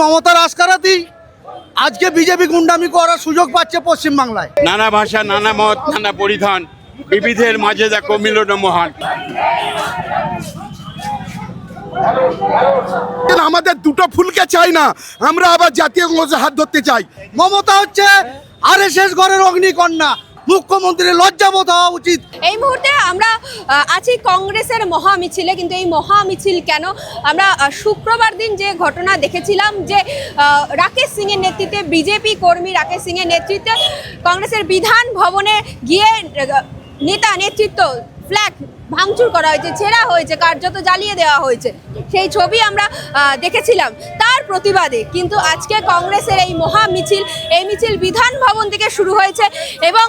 মমতার আস্কারাতেই আজকে বিজেপি গুন্ডামি করার সুযোগ পাচ্ছে পশ্চিমবাংলায়। নানা ভাষা নানা মত নানা পরিধান বিবিধের মাঝে দেখো মিলন মহান। আমাদের দুটো ফুলকে চাই না আমরা আবার জাতীয় কংগ্রেসের হাত ধরতে চাই। মমতা হচ্ছে আর এস এস ঘরের অগ্নিকন্যা। মুখ্যমন্ত্রীর লজ্জাবোধ হওয়া উচিত। এই মুহূর্তে আমরা আছি কংগ্রেসের মহা মিছিলে কিন্তু এই মহা মিছিল কেন? আমরা শুক্রবার দিন যে ঘটনা দেখেছিলাম যে রাকেশ সিং এর নেতৃত্বে বিজেপি কর্মী রাকেশ সিং এর নেতৃত্বে কংগ্রেসের বিধান ভবনে গিয়ে নেতা নেতৃত্ব ফ্ল্যাগ ভাঙচুর করা হয়েছে, ছেঁড়া হয়েছে, কার্যত জ্বালিয়ে দেওয়া হয়েছে। সেই ছবি আমরা দেখেছিলাম। তার প্রতিবাদে কিন্তু আজকে কংগ্রেসের এই মহা মিছিল, এই মিছিল বিধান ভবন থেকে শুরু হয়েছে এবং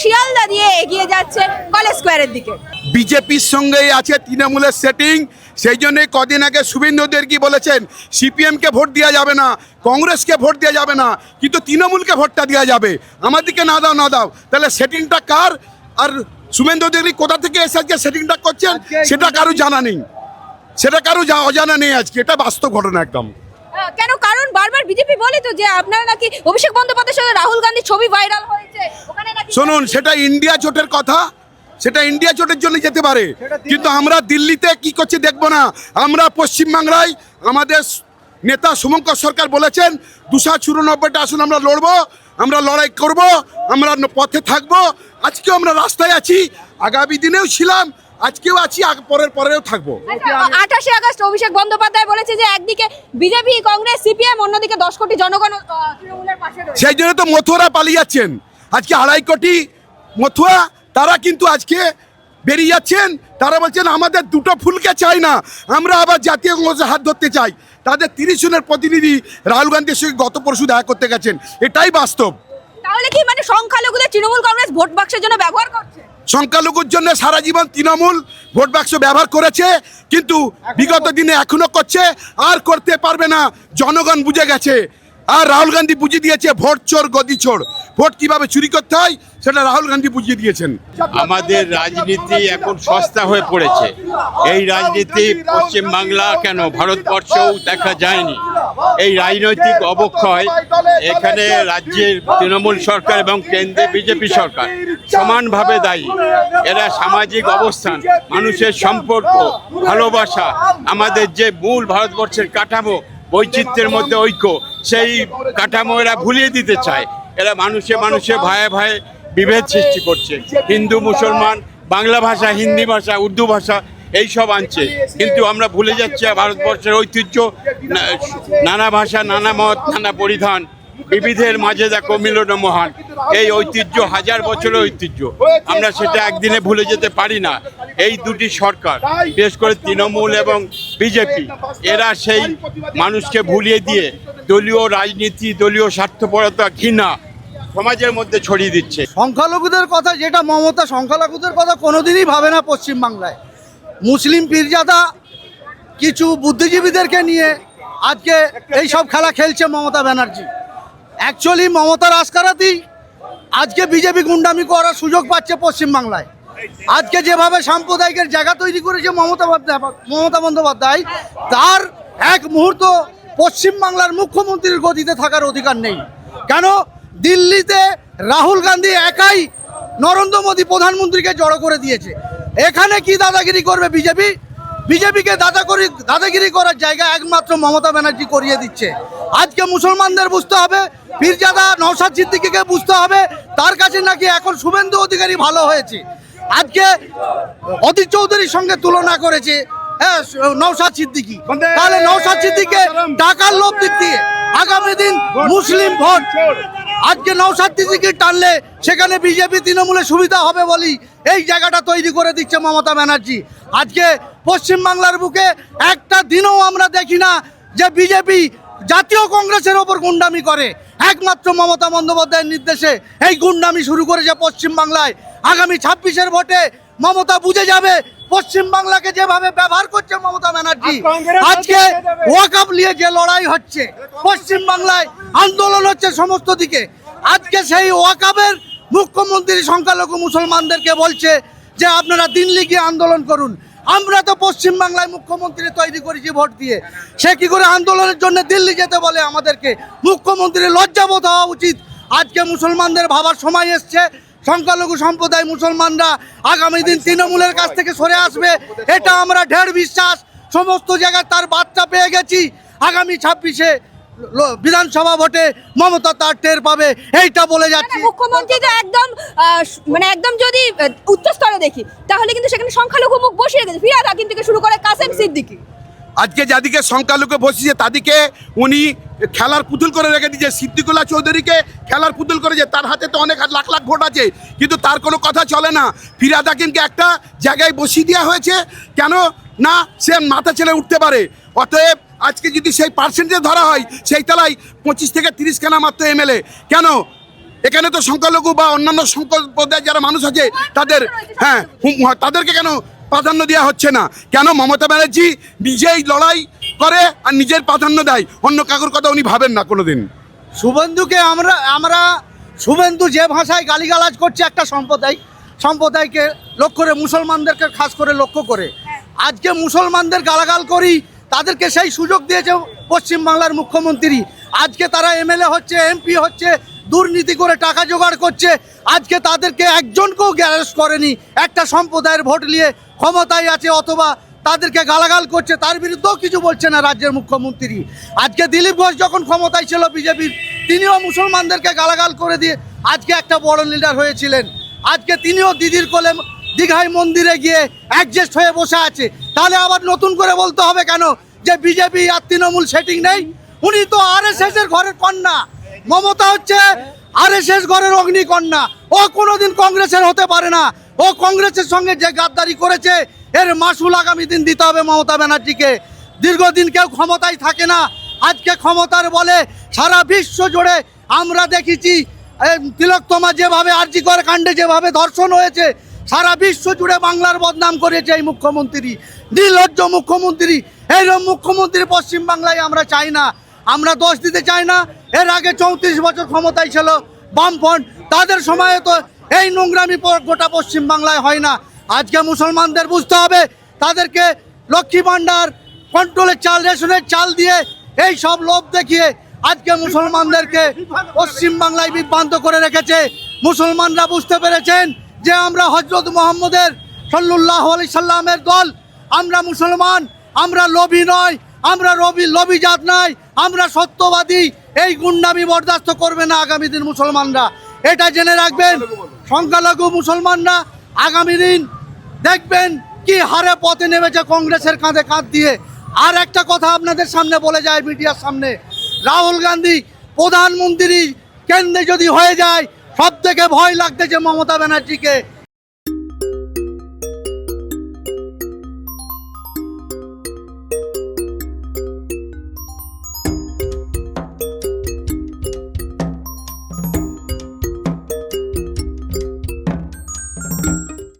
শিয়ালদা দিয়ে এগিয়ে যাচ্ছে কলেজ স্কোয়ারের দিকে। বিজেপির সঙ্গেই আছে তৃণমূলের সেটিং সেই জন্য কদিন আগে শুভেন্দুদের কি বলেছেন, সিপিএমকে ভোট দেওয়া যাবে না, কংগ্রেসকে ভোট দেওয়া যাবে না, কিন্তু তৃণমূলকে ভোটটা দেওয়া যাবে। আমাদেরকে না দাও না দাও। তাহলে সেটিংটা কার? আর শুভেন্দু দেবী কোথা থেকে এসে আজকে সেটিংটা করছেন সেটা কারও জানা নেই। সেটা কারও অজানা নেই আজকে এটা বাস্তব ঘটনা একদম। কেন? কারণ বারবার বিজেপি বলে তো যে আপনারা নাকি অভিষেক বন্দ্যোপাধ্যায়ের সাথে রাহুল গান্ধীর ছবি ভাইরাল হয়েছে। ওখানে নাকি শুনুন সেটা ইন্ডিয়া জোটের কথা সেটা ইন্ডিয়া জোটের জন্য যেতে পারে। কিন্তু আমরা দিল্লিতে কি করছে দেখব না। আমরা পশ্চিমবাংলায় আমাদের নেতা শুভঙ্কর সরকার বলেছেন দুশো চুরানব্বইটা আসন আমরা লড়বো। আমরা লড়াই করব আমরা পথে থাকব আজকেও আমরা রাস্তায় আছি আগামী দিনেও ছিলাম আজকেও আছি পরের পরেও থাকব। আঠাশে আগস্ট অভিষেক বন্দ্যোপাধ্যায় বলেছে যে একদিকে বিজেপি কংগ্রেস সিপিএম অন্যদিকে দশ কোটি জনগণ তৃণমূলের পাশে সেই জন্য তো মথুরা পালিয়ে যাচ্ছেন। আজকে আড়াই কোটি মথুয়া তারা কিন্তু আজকে বেরিয়ে যাচ্ছেন তারা বলছেন আমাদের দুটো ফুলকে চাই না আমরা আবার জাতীয় কংগ্রেসের হাত ধরতে চাই। তাদের তিরিশ জনের প্রতিনিধি রাহুল গান্ধীর সঙ্গে গত পরশু দেখা করতে গেছেন। এটাই বাস্তব। তাহলে কি মানে সংখ্যালঘুদের তৃণমূল কংগ্রেস ভোট বাক্সের জন্য ব্যবহার করছে? সংখ্যালঘুর জন্য সারা জীবন তৃণমূল ভোট বাক্স ব্যবহার করেছে কিন্তু বিগত দিনে এখনও করছে আর করতে পারবে না। জনগণ বুঝে গেছে। আর রাহুল গান্ধী বুঝিয়ে দিয়েছে ভোট চোর, গদি চোর। ভোট কীভাবে চুরি করতে হয়, সেটা রাহুল গান্ধী বুঝিয়ে দিয়েছেন। আমাদের রাজনীতি এখন সস্তা হয়ে পড়েছে। এই রাজনীতি পশ্চিম বাংলা কেন, ভারতবর্ষেও দেখা যায়নি। এই রাজনৈতিক অবক্ষয় এখানে রাজ্যের তৃণমূল সরকার এবং কেন্দ্রে বিজেপি সরকার সমানভাবে দায়ী। এরা সামাজিক অবস্থান, মানুষের সম্পর্ক, ভালোবাসা, আমাদের যে মূল ভারতবর্ষের কাঠামো বৈচিত্র্যের মধ্যে ঐক্য, সেই কাঠামো এরা ভুলিয়ে দিতে চায়। এরা মানুষে মানুষে ভায়ে ভয়ে বিভেদ সৃষ্টি করছে। হিন্দু, মুসলমান, বাংলা ভাষা, হিন্দি ভাষা, উর্দু ভাষা, এই সব আনছে। কিন্তু আমরা ভুলে যাচ্ছি ভারতবর্ষের ঐতিহ্য নানা ভাষা, নানা মত, নানা পরিধান। বিবিধের মাঝে দেখো মিলন মহান। এই ঐতিহ্য, হাজার বছরের ঐতিহ্য। আমরা সেটা একদিনে ভুলে যেতে পারি না। এই দুটি সরকার, বিশেষ করে তৃণমূল এবং বিজেপি, এরা সেই মানুষকে ভুলিয়ে দিয়ে দলীয় রাজনীতি, দলীয় স্বার্থপরতা ঘৃণা সমাজের মধ্যে ছড়িয়ে দিচ্ছে। সংখ্যালঘুদের কথা যেটা মমতা, সংখ্যালঘুদের কথা কোনোদিনই ভাবে না পশ্চিমবাংলায়। মুসলিম পীরজাদা কিছু বুদ্ধিজীবীদেরকে নিয়ে আজকে এই সব খেলা খেলছে মমতা ব্যানার্জি। অ্যাকচুয়ালি মমতার আস্কারাতেই আজকে বিজেপি গুন্ডামি করার সুযোগ পাচ্ছে পশ্চিমবাংলায়। আজকে যেভাবে সাম্প্রদায়িকের জায়গা তৈরি করেছে মমতা মমতা বন্দ্যোপাধ্যায়, তার এক মুহূর্ত পশ্চিমবাংলার মুখ্যমন্ত্রীর গতিতে থাকার অধিকার নেই। কেন? দিল্লিতে রাহুল গান্ধী একাই নরেন্দ্র মোদী প্রধানমন্ত্রীকে জড়ো করে দিয়েছে। এখানে কি দাদাগিরি করবে বিজেপি? বিজেপিকে দাদাগিরি দাদাগিরি করার জায়গা একমাত্র মমতা ব্যানার্জি করিয়ে দিচ্ছে। আজকে মুসলমানদের বুঝতে হবে পীরজাদা নৌসাদ সিদ্দিকিকে বুঝতে হবে তার কাছে নাকি এখন শুভেন্দু অধিকারী ভালো হয়েছে। আজকে অধীর চৌধুরীর সঙ্গে তুলনা করেছে হ্যাঁ নৌসাদ সিদ্দিকি। তাহলে নৌসাদ সিদ্দিকে টাকার লোভ দিক দিয়ে আগামী দিন মুসলিম ভোট। আজকে নৌসাদ সিদ্দিকি টানলে সেখানে বিজেপি তৃণমূলের সুবিধা হবে বলি এই জায়গাটা তৈরি করে দিচ্ছে মমতা ব্যানার্জি। আজকে পশ্চিমবাংলার বুকে একটা দিনও আমরা দেখি না যে বিজেপি জাতীয় কংগ্রেসের ওপর গুন্ডামি করে। একমাত্র মমতা বন্দ্যোপাধ্যায়ের নির্দেশে এই গুন্ডামি শুরু করেছে পশ্চিমবাংলায় আগামী ছাব্বিশের ভোটে মমতা বুঝে যাবে পশ্চিমবাংলাকে যেভাবে ব্যবহার করছে মমতা ব্যানার্জি। আজকে ওয়াকাপ নিয়ে যে লড়াই হচ্ছে পশ্চিমবাংলায় আন্দোলন হচ্ছে সমস্ত দিকে। আজকে সেই ওয়াকাবের মুখ্যমন্ত্রী সংখ্যালঘু মুসলমানদেরকে বলছে যে আপনারা দিল্লি গিয়ে আন্দোলন করুন। আমরা তো পশ্চিমবাংলায় মুখ্যমন্ত্রী তৈরি করেছি ভোট দিয়ে। সে কি করে আন্দোলনের জন্য দিল্লি যেতে বলে আমাদেরকে? মুখ্যমন্ত্রী লজ্জাবোধ হওয়া উচিত। আজকে মুসলমানদের ভাবার সময় এসছে। সংখ্যালঘু সম্প্রদায় মুসলমানরা আগামী দিন তৃণমূলের কাছ থেকে সরে আসবে। এটা আমরা ঢের বিশ্বাস। সমস্ত জায়গায় তার বার্তা পেয়ে গেছি। আগামী ছাব্বিশে বিধানসভা ভোটে মমতা তার টের পাবে এইটা বলে যাচ্ছি। মানে মুখ্যমন্ত্রী তো একদম মানে একদম যদি আহ, উচ্চ স্তরে দেখি তাহলে কিন্তু সেখানে সংখ্যালঘু মুখ বসিয়ে রেখেছে ফিরাদ হাকিম থেকে শুরু করে কাসেম সিদ্দিকি। আজকে যাদিকে সংখ্যালঘু বসিয়েছে তাদিকে উনি খেলার পুতুল করে রেখে দিয়েছে। সিদ্দিকুল্লাহ চৌধুরীকে খেলার পুতুল করেছে। তার হাতে তো অনেক লাখ লাখ ভোট আছে কিন্তু তার কোনো কথা চলে না। ফিরাদ হাকিমকে একটা জায়গায় বসিয়ে দেওয়া হয়েছে কেন না সে মাথা ছেড়ে উঠতে পারে? অতএব আজকে যদি সেই পার্সেন্টেজ ধরা হয়, সেই তলায় পঁচিশ থেকে তিরিশ খানা মাত্র এমএলএ। কেন? এখানে তো সংখ্যালঘু বা অন্যান্য সম্প্রদায়ের যারা মানুষ আছে, তাদের হ্যাঁ তাদেরকে কেন প্রাধান্য দেওয়া হচ্ছে না? কেন মমতা ব্যানার্জি নিজেই লড়াই করে আর নিজের প্রাধান্য দেয়? অন্য কাকুর কথা উনি ভাবেন না কোনোদিন। শুভেন্দুকে আমরা আমরা, শুভেন্দু যে ভাষায় গালিগালাজ করছে একটা সম্প্রদায় সম্প্রদায়কে লক্ষ্য করে, মুসলমানদেরকে খাস করে লক্ষ্য করে। আজকে মুসলমানদের গালাগাল করি তাদেরকে সেই সুযোগ দিয়েছে পশ্চিমবাংলার মুখ্যমন্ত্রী। আজকে তারা এমএলএ হচ্ছে, এমপি হচ্ছে, দুর্নীতি করে টাকা জোগাড় করছে। আজকে তাদেরকে একজনকেও গ্যারেজ করেনি। একটা সম্প্রদায়ের ভোট নিয়ে ক্ষমতায় আছে অথবা তাদেরকে গালাগাল করছে, তার বিরুদ্ধেও কিছু বলছে না রাজ্যের মুখ্যমন্ত্রী। আজকে দিলীপ ঘোষ যখন ক্ষমতায় ছিল বিজেপির, তিনিও মুসলমানদেরকে গালাগাল করে দিয়ে আজকে একটা বড় লিডার হয়েছিলেন। আজকে তিনিও দিদির কোলে দীঘাই মন্দিরে গিয়ে অ্যাডজাস্ট হয়ে বসে আছে। তাহলে আবার নতুন করে বলতে হবে কেন যে বিজেপি আর তৃণমূল সেটিং নেই? উনি তো আর এস এর ঘরের কন্যা। মমতা হচ্ছে আর এস এস ঘরের অগ্নিকন্যা ও কোনোদিন কংগ্রেসের হতে পারে না। ও কংগ্রেসের সঙ্গে যে গাদ্দারি করেছে, এর মাসুল আগামী দিন দিতে হবে মমতা ব্যানার্জিকে। দীর্ঘদিন কেউ ক্ষমতায় থাকে না। আজকে ক্ষমতার বলে সারা বিশ্ব জুড়ে আমরা দেখেছি এই তিলোত্তমা যেভাবে আরজি করে কাণ্ডে যেভাবে ধর্ষণ হয়েছে সারা বিশ্ব জুড়ে বাংলার বদনাম করেছে এই মুখ্যমন্ত্রী। নির্লজ্জ মুখ্যমন্ত্রী। এইরকম মুখ্যমন্ত্রী পশ্চিমবাংলায় আমরা চাই না। আমরা দোষ দিতে চাই না। এর আগে চৌত্রিশ বছর ক্ষমতায় ছিল বামফ্রন্ট। তাদের সময়ে তো এই নোংরামি গোটা পশ্চিমবাংলায় হয় না। আজকে মুসলমানদের বুঝতে হবে, তাদেরকে লক্ষ্মী ভাণ্ডার কন্ট্রোলের চাল, রেশনের চাল দিয়ে এই সব লোভ দেখিয়ে আজকে মুসলমানদেরকে পশ্চিমবাংলায় বিভ্রান্ত করে রেখেছে। মুসলমানরা বুঝতে পেরেছেন যে আমরা হজরত মোহাম্মদের সাল্লাহ আলি সাল্লামের দল, আমরা মুসলমান, আমরা লোভী নয়, আমরা রবি লবি জাত নাই, আমরা সত্যবাদী, এই গুন্ডামি বরদাস্ত করবে না আগামী দিন মুসলমানরা। এটা জেনে রাখবেন, সংখ্যালঘু মুসলমানরা আগামী দিন দেখবেন কি হারে পথে নেমেছে কংগ্রেসের কাঁধে কাঁধ দিয়ে। আর একটা কথা আপনাদের সামনে বলে যায় মিডিয়ার সামনে, রাহুল গান্ধী প্রধানমন্ত্রী কেন্দ্রে যদি হয়ে যায় সব থেকে ভয় লাগতেছে মমতা ব্যানার্জিকে।